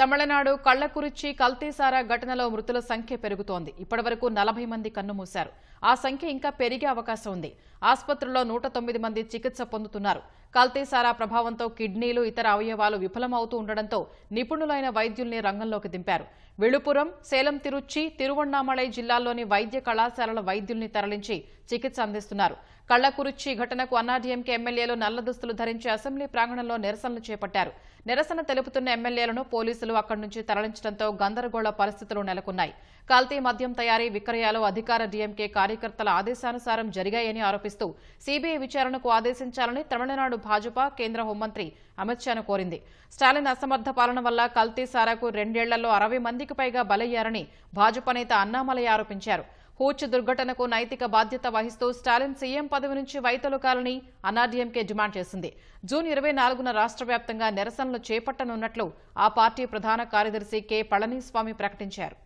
తమిళనాడు కళ్ళకురిచి కల్తీసారా ఘటనలో మృతుల సంఖ్య పెరుగుతోంది. ఇప్పటివరకు నలభై మంది కన్నుమూశారు ఆ సంఖ్య ఇంకా పెరిగే అవకాశం ఉంది. ఆసుపత్రుల్లో నూట తొమ్మిది మంది చికిత్స పొందుతున్నారు. కల్తీసారా ప్రభావంతో కిడ్నీలు ఇతర అవయవాలు విఫలమవుతూ ఉండడంతో నిపుణులైన వైద్యుల్ని రంగంలోకి దింపారు. విళుపురం సేలం తిరుచి తిరువన్నామలై జిల్లాల్లోని వైద్య కళాశాలల వైద్యుల్ని తరలించి చికిత్స అందిస్తున్నారు. కళ్ళకురుచి ఘటనకు అన్నాడీఎంకే ఎమ్మెల్యేలు నల్ల దుస్తులు ధరించి అసెంబ్లీ ప్రాంగణంలో నిరసనలు చేపట్టారు. నిరసన తెలుపుతున్న ఎమ్మెల్యేలను పోలీసులు అక్కడి నుంచి తరలించడంతో గందరగోళ పరిస్థితులు నెలకొన్నాయి. కల్తీ మద్యం తయారీ విక్రయాలు అధికార డీఎంకే కార్యకర్తల ఆదేశానుసారం జరిగాయని ఆరోపిస్తూ సీబీఐ విచారణకు ఆదేశించాలని తమిళనాడు భాజపా కేంద్ర హోంమంత్రి అమిత్ షాను కోరింది. స్టాలిన్ అసమర్థ పాలన వల్ల కల్తీ సారాకు రెండేళ్ళలో అరవై మందికి పైగా బలయ్యారని భాజపా నేత అన్నామలై ఆరోపించారు. హూచ్ దుర్ఘటనకు నైతిక బాధ్యత వహిస్తూ స్టాలిన్ సీఎం పదవి నుంచి వైతొలగాలని అన్నాడీఎంకే డిమాండ్ చేసింది. జూన్ ఇరవై నాలుగున రాష్ట్ర వ్యాప్తంగా నిరసనలు చేపట్టనున్నట్లు ఆ పార్టీ ప్రధాన కార్యదర్శి కె. పళనిస్వామి ప్రకటించారు.